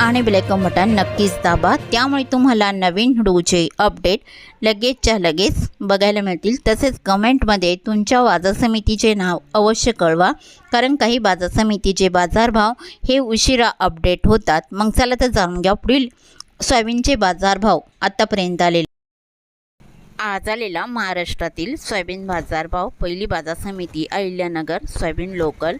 आणि bell icon button नक्कीच दाबा. त्यामुळे तुम्हाला नवीन व्हिडिओचे अपडेट लगेचच्या लगेच बघायला मिळतील. तसेच कमेंटमध्ये तुमच्या बाजार समितीचे नाव अवश्य कळवा. कारण काही बाजार समितीचे बाजारभाव हे उशिरा अपडेट होतात. मग चला तर जाणून घ्या पुढील सोयाबीनचे बाजारभाव आत्तापर्यंत आलेले आज आलेला महाराष्ट्रातील सोयाबीन बाजारभाव पहिली बाजार समिती अहिल्यानगर सोयाबीन लोकल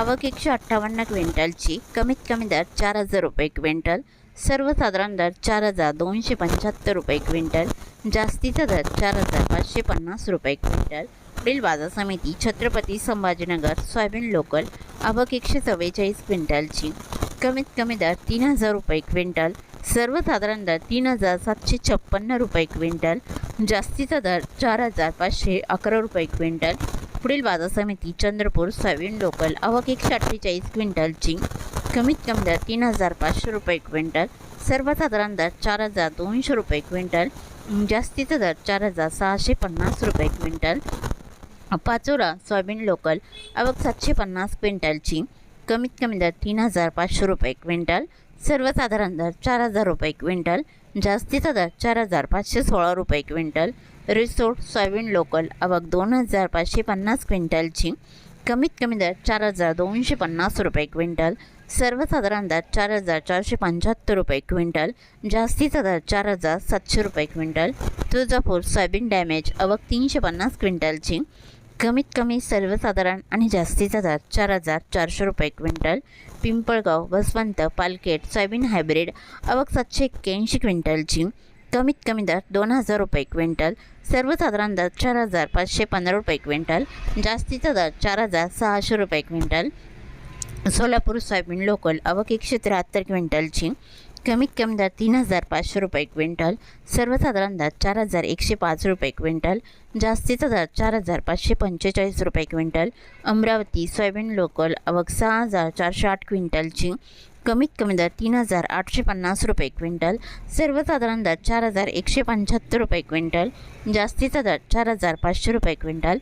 आवक एकशे अठ्ठावन्न क्विंटलची कमीत कमी दर चार हजार रुपये क्विंटल सर्वसाधारण दर चार हजार दोनशे पंच्याहत्तर रुपये क्विंटल जास्तीचा दर चार हजार पाचशे पन्नास रुपये क्विंटल. पुढील बाजार समिती छत्रपती संभाजीनगर सोयाबीन लोकल आवक एकशे चव्वेचाळीस क्विंटलची कमीत कमी दर तीन हजार रुपये क्विंटल सर्वसाधारण दर तीन हजार सातशे छप्पन्न रुपये क्विंटल जास्तीचा दर चार हजार पाचशे अकरा रुपये क्विंटल. पुढील बाजार समिती चंद्रपूर सोयाबीन लोकल आवक एकशे अठ्ठेचाळीस क्विंटलची कमीत कमी दर तीन हजार पाचशे रुपये क्विंटल सर्वसाधारण दर चार हजार दोनशे रुपये क्विंटल जास्तीचा दर चार हजार सहाशे पन्नास रुपये क्विंटल. पाचोरा सोयाबीन लोकल आवक सातशे पन्नास क्विंटलची कमीत कमी दर तीन हजार पाचशे रुपये क्विंटल सर्वसाधारण दर चार हजार रुपये क्विंटल जास्तीचा दर चार हजार पाचशे सोळा रुपये क्विंटल रिसोर्ट सोयाबीन लोकल आवक दोन हजार पाचशे पन्नास क्विंटलची कमीत कमी दर चार हजार दोनशे पन्नास रुपये क्विंटल सर्वसाधारण दर चार हजार चारशे पंच्याहत्तर रुपये क्विंटल जास्तीचा दर चार हजार सातशे रुपये क्विंटल तुळजापूर सोयाबीन डॅमेज आवक तीनशे पन्नास क्विंटलची कमीत कमी सर्वसाधारण आणि जास्तीचा दर चार हजार चारशे रुपये quintal Pimpalgaon Baswant Palkhed soybean hybrid आवक सातशे एक्क्याऐंशी क्विंटलची कमीत कमी दर दोन हजार रुपये क्विंटल सर्वसाधारण दर चार हजार पाचशे पंधरा रुपये क्विंटल जास्तीचा दर चार हजार सहाशे रुपये क्विंटल सोलापूर सोयाबीन लोकल आवक एकशे त्र्याहत्तर क्विंटलची कमीत कमी दर तीन हजार पाचशे रुपये क्विंटल सर्वसाधारण दर चार हजार एकशे पाच रुपये क्विंटल जास्तीचा दर चार हजार पाचशे पंचेचाळीस रुपये क्विंटल अमरावती सोयाबीन लोकल आवक सहा हजार चारशे आठ क्विंटलची कमीत कमी दर तीन हजार आठशे पन्नास रुपये क्विंटल सर्वसाधारण दर चार हजार एकशे पंच्याहत्तर रुपये क्विंटल जास्तीचा दर चार हजार पाचशे रुपये क्विंटल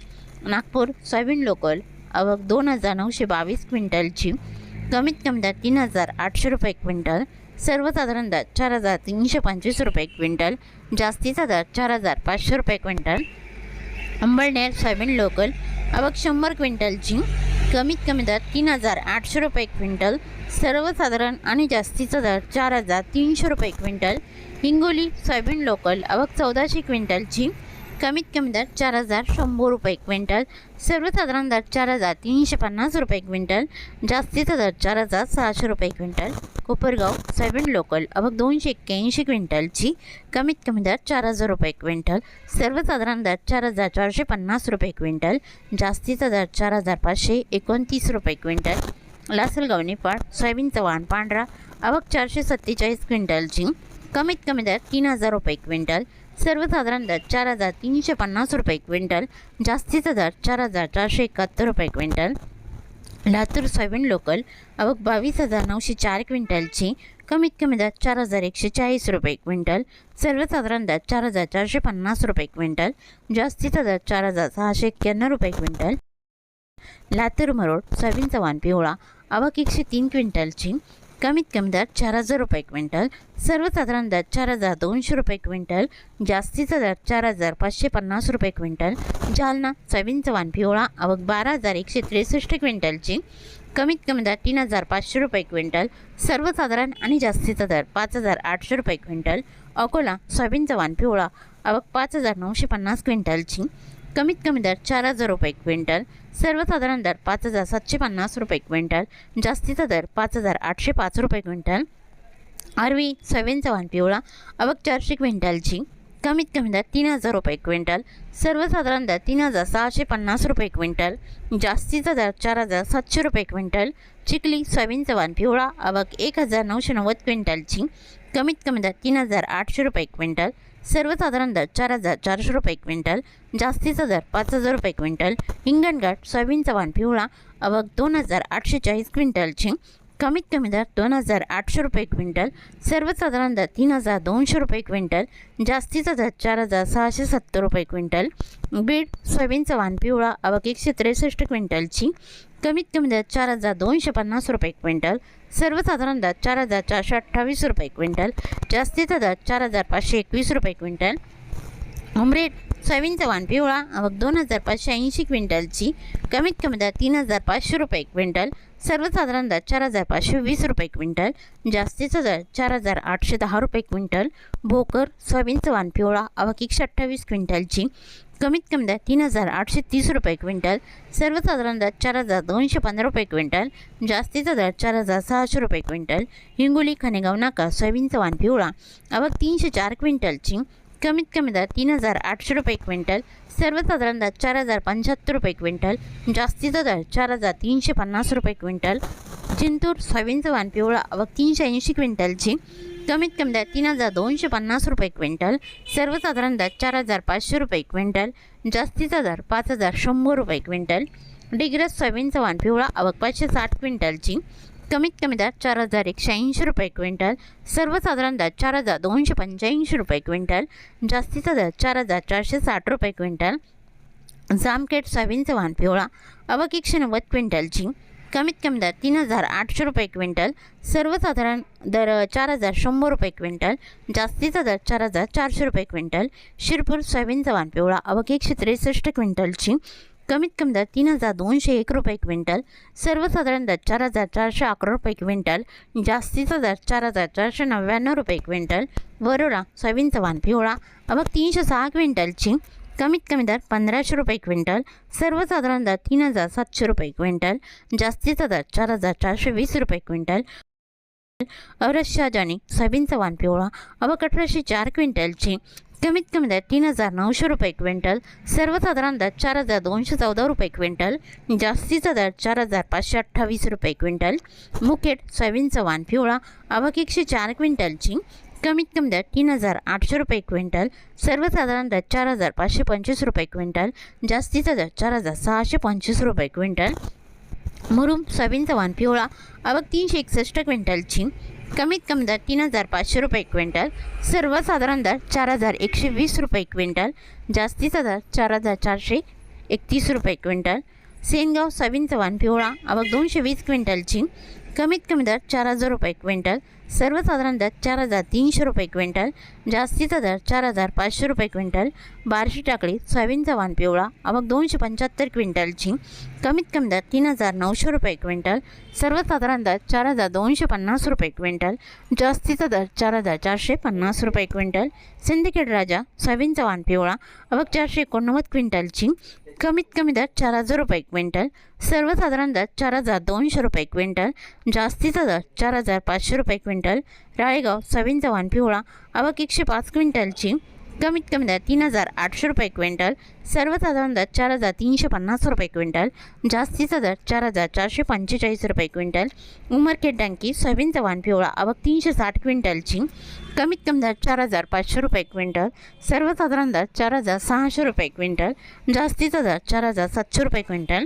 नागपूर सोयाबीन लोकल आवक दोन हजार नऊशे बावीस क्विंटलची कमीत कमी दर तीन हजार आठशे रुपये क्विंटल सर्वसाधारण दर चार हजार तीनशे पंचवीस रुपये क्विंटल जास्तीचा दर चार हजार पाचशे रुपये क्विंटल. अंबळनेर सोयाबीन लोकल आवक शंभर क्विंटलची कमीत कमी दर तीन हजार आठशे रुपये क्विंटल सर्वसाधारण आणि जास्तीचा दर चार हजार तीनशे रुपये क्विंटल. हिंगोली सोयाबीन लोकल आवक चौदाशे क्विंटलची कमीत कमी दर चार हजार शंभर रुपये क्विंटल. सर्वसाधारण दर चार हजार तीनशे पन्नास रुपये क्विंटल. जास्तीचा दर चार हजार सहाशे रुपये क्विंटल. कोपरगाव सोयाबीन लोकल आवक दोनशे एक्क्याऐंशी क्विंटलची कमीत कमी दर चार हजार रुपये क्विंटल. सर्वसाधारण दर चार हजार चारशे पन्नास रुपये क्विंटल. जास्तीचा दर चार हजार पाचशे एकोणतीस रुपये क्विंटल. लासलगाव निफाड सोयाबीनचं वाण पांढरा आवक चारशे सत्तेचाळीस क्विंटलची कमीत कमी दर तीन हजार रुपये क्विंटल. सर्वसाधारण दर चार हजार तीनशे पन्नास रुपये क्विंटल जास्तीचा दर चार हजार चारशे एकाहत्तर रुपये क्विंटल. लातूर सोयाबीन लोकल अवघ बावीस हजार नऊशे चार क्विंटलची कमीत कमी दर चार हजार एकशे चाळीस रुपये क्विंटल. सर्वसाधारण दर चार हजार चारशे पन्नास रुपये क्विंटल जास्तीचा दर चार हजार सहाशे एक्क्याण्णव रुपये क्विंटल. लातूर मरोड सोयाबीन चव्हाण पिवळा आवक एकशे तीन क्विंटलची कमीत कमी दर चार हजार रुपये क्विंटल सर्वसाधारण दर चार हजार दोनशे रुपये क्विंटल जास्तीचा दर चार हजार पाचशे पन्नास रुपये क्विंटल जालना सोयाबीन चव्हाण पिवळा आवक बारा हजार एकशे त्रेसष्ट क्विंटलची कमीत कमी दर तीन हजार पाचशे रुपये क्विंटल सर्वसाधारण आणि जास्तीचा दर पाच हजार आठशे रुपये क्विंटल अकोला सोयाबीन चव्हाण पिवळा आवक पाच हजार नऊशे पन्नास क्विंटलची कमीत कमी दर चार हजार रुपये क्विंटल सर्वसाधारण दर पाच हजार सातशे पन्नास रुपये क्विंटल जास्तीचा दर पाच हजार आठशे पाच रुपये क्विंटल. आरवी सोयाबीन चव्हाण पिवळा आवक चारशे क्विंटलची कमीत कमी दर तीन हजार रुपये क्विंटल सर्वसाधारण दर तीन हजार सहाशे पन्नास रुपये क्विंटल जास्तीचा दर चार हजार सातशे रुपये क्विंटल. चिखली सोयाबीन चव्हाण पिवळा अवक एक हजार नऊशे नव्वद क्विंटलची कमीत कमी दर तीन हजार आठशे रुपये क्विंटल सर्वसाधारण दर चार हजार चारशे रुपये क्विंटल जास्तीचा दर पाच हजार रुपये क्विंटल हिंगणघाट सोयाबीनचा वाण पिवळा अवघ दोन हजार आठशे चाळीस क्विंटलची कमीत कमी दर दोन हजार आठशे रुपये क्विंटल सर्वसाधारण दर तीन हजार दोनशे रुपये क्विंटल जास्तीचा दर चार हजार सहाशे सत्तर रुपये क्विंटल बीड सोयाबीनचा वाण पिवळा अवघ एकशे त्रेसष्ट क्विंटलची कमीत कमी दर चार हजार दोनशे पन्नास रुपये क्विंटल. सर्वसाधारण दर चार हजार चारशे अठ्ठावीस रुपये क्विंटल. जास्तीचा दर चार हजार पाचशे एकवीस रुपये क्विंटल. उमरेट सोयाबीनचा वाण पिवळा अवघ दोन हजार पाचशे ऐंशी क्विंटलची कमीत कमी दर तीन हजार पाचशे रुपये क्विंटल. सर्वसाधारण दर चार हजार पाचशे वीस रुपये क्विंटल. जास्तीचा दर चार हजार आठशे दहा रुपये क्विंटल. भोकर सोयाबीनचा वाण पिवळा अवघ एकशे अठ्ठावीस क्विंटलची कमीत कमी दर तीन हजार आठशे तीस रुपये क्विंटल सर्वसाधारण दर चार हजार दोनशे पंधरा रुपये क्विंटल जास्तीचा दर चार हजार सहाशे रुपये क्विंटल हिंगोली खनेगाव नाका सोयाबीनचा वाण पिवळा अवघ तीनशे चार क्विंटलची कमीत कमी दर तीन हजार आठशे रुपये क्विंटल सर्वसाधारण दर चार हजार पंच्याहत्तर रुपये क्विंटल जास्तीचा दर चार हजार तीनशे पन्नास रुपये क्विंटल जिंतूर सोयाबीनचा वाण पिवळा अवघ तीनशे ऐंशी क्विंटलची कमीत कमी द्या तीन हजार दोनशे पन्नास रुपये क्विंटल सर्वसाधारण दर चार हजार पाचशे रुपये क्विंटल जास्तीचा दर पाच हजार शंभर रुपये क्विंटल डिग्रस सोयाबीनचा वाण पिवळा अवघ पाचशे साठ क्विंटलची कमीत कमी दर चार हजार एकशे ऐंशी रुपये क्विंटल सर्वसाधारण दर चार हजार दोनशे पंच्याऐंशी रुपये क्विंटल जास्तीचा दर चार हजार चारशे साठ रुपये क्विंटल जामखेड सोयाबीनचं वाण पिवळा अवघ एकशे नव्वद क्विंटलची कमीत कमी दर तीन हजार आठशे रुपये क्विंटल सर्वसाधारण दर चार हजार शंभर रुपये क्विंटल जास्तीचा दर चार हजार चारशे रुपये क्विंटल शिरपूर सोयाबीनचा वाण पिवळा अवघ एकशे त्रेसष्ट क्विंटलची कमीत कमी दर तीन हजार दोनशे एक रुपये क्विंटल सर्वसाधारण दर चार हजार चारशे अकरा रुपये क्विंटल जास्तीचा दर चार हजार चारशे नव्याण्णव रुपये क्विंटल वरोडा सोयाबीनचा वाण पिवळा अवघ तीनशे सहा क्विंटलची कमीत कमी दर पंधराशे रुपये क्विंटल सर्वसाधारण दर तीन हजार सातशे रुपये क्विंटल जास्तीचा दर चार हजार चारशे वीस रुपये क्विंटल. अवरशाजनिक शाहजानी सोयाबीनचा वाण पिवळा अवघ अठराशे चार क्विंटलची कमीत कमी दर तीन हजार नऊशे रुपये क्विंटल सर्वसाधारण दर चार हजार दोनशे चौदा रुपये क्विंटल जास्तीचा दर चार हजार पाचशे अठ्ठावीस रुपये क्विंटल. मुकेट सोयाबीनचा वाण पिवळा अवघ एकशे चार क्विंटलची कमीत कमी दर तीन हजार आठशे रुपये क्विंटल सर्वसाधारण दर चार हजार पाचशे पंचवीस रुपये क्विंटल जास्तीचा दर चार हजार सहाशे पंचवीस रुपये क्विंटल. मुरुम सोयाबीन चव्हाण पिवळा अवघ तीनशे एकसष्ट क्विंटलची कमीत कमी दर तीन हजार पाचशे रुपये क्विंटल सर्वसाधारण दर चार हजार एकशे वीस रुपये क्विंटल जास्तीचा दर चार हजार चारशे एकतीस रुपये क्विंटल. सेनगाव सोयाबीन चव्हाण पिवळा अवघ दोनशे वीस क्विंटलची कमीत कमी दर चार हजार रुपये क्विंटल सर्वसाधारण दर चार हजार तीनशे रुपये क्विंटल जास्तीचा दर चार हजार पाचशे रुपये क्विंटल बारशी टाकळी सोयाबीनचा वाण पिवळा अवघ दोनशे पंच्याहत्तर क्विंटलची कमीत कमी दर तीन हजार नऊशे रुपये क्विंटल सर्वसाधारण दर चार हजार दोनशे पन्नास रुपये क्विंटल जास्तीचा दर चार हजार चारशे पन्नास रुपये क्विंटल सिंदखेड राजा सोयाबीनचा वाण पिवळा अवघ चारशे एकोणनव्वद क्विंटलची कमीत कमी दर चार हजार रुपये क्विंटल सर्वसाधारण दर चार हजार दोनशे रुपये क्विंटल जास्तीचा दर चार हजार पाचशे रुपये क्विंटल. राळेगाव सोयाबीनचा पिवळा अवघ एकशे पाच क्विंटलची कमीत कमी दर तीन हजार आठशे रुपये क्विंटल सर्वसाधारण दर चार हजार तीनशे पन्नास रुपये क्विंटल जास्तीचा दर चार हजार चारशे पंचेचाळीस रुपये क्विंटल उमरखेड डंकी सोयाबीन चव्हाण पिवळा अवघ तीनशे साठ क्विंटलची कमीत कमी दर चार हजार पाचशे रुपये क्विंटल सर्वसाधारण दर चार हजार सहाशे रुपये क्विंटल जास्तीचा दर चार हजार सातशे रुपये क्विंटल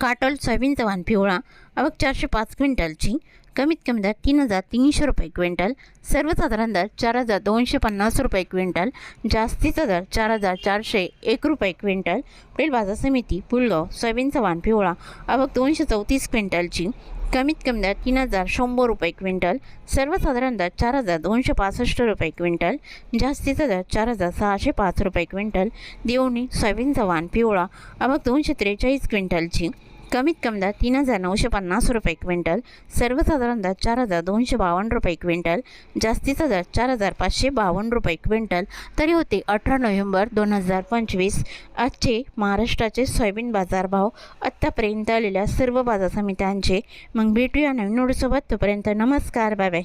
काटोल सोयाबीन चव्हाण पिवळा आवक चारशे पाच क्विंटलची कमीत कमी दर तीन हजार तीनशे रुपये क्विंटल सर्वसाधारण दर चार हजार दोनशे पन्नास रुपये क्विंटल जास्तीचा दर चार हजार चारशे एक रुपये क्विंटल पेल बाजार समिती पुलगाव सोयाबीन चव्हाण पिवळा आवक दोनशे चौतीस क्विंटलची कमीत कमी दर तीन हजार शंभर रुपये क्विंटल सर्वसाधारण दर चार हजार दोनशे पासष्ट रुपये क्विंटल जास्तीचा दर चार हजार सहाशे पाच रुपये क्विंटल देवणी सोयाबीनचा चव्हाण पिवळा आवक दोनशे त्रेचाळीस क्विंटलची कमीत कमी दर तीन हजार नऊशे पन्नास रुपये क्विंटल सर्वसाधारण दर चार हजार दोनशे बावन्न रुपये क्विंटल जास्तीचा दर चार हजार पाचशे बावन्न रुपये क्विंटल. तरी होते अठरा नोव्हेंबर दोन हजार पंचवीस. आजचे महाराष्ट्राचे सोयाबीन बाजारभाव आत्तापर्यंत आलेल्या सर्व बाजार समित्यांचे. मग भेटूया नवीन नोडसोबत तोपर्यंत नमस्कार बाय बाय.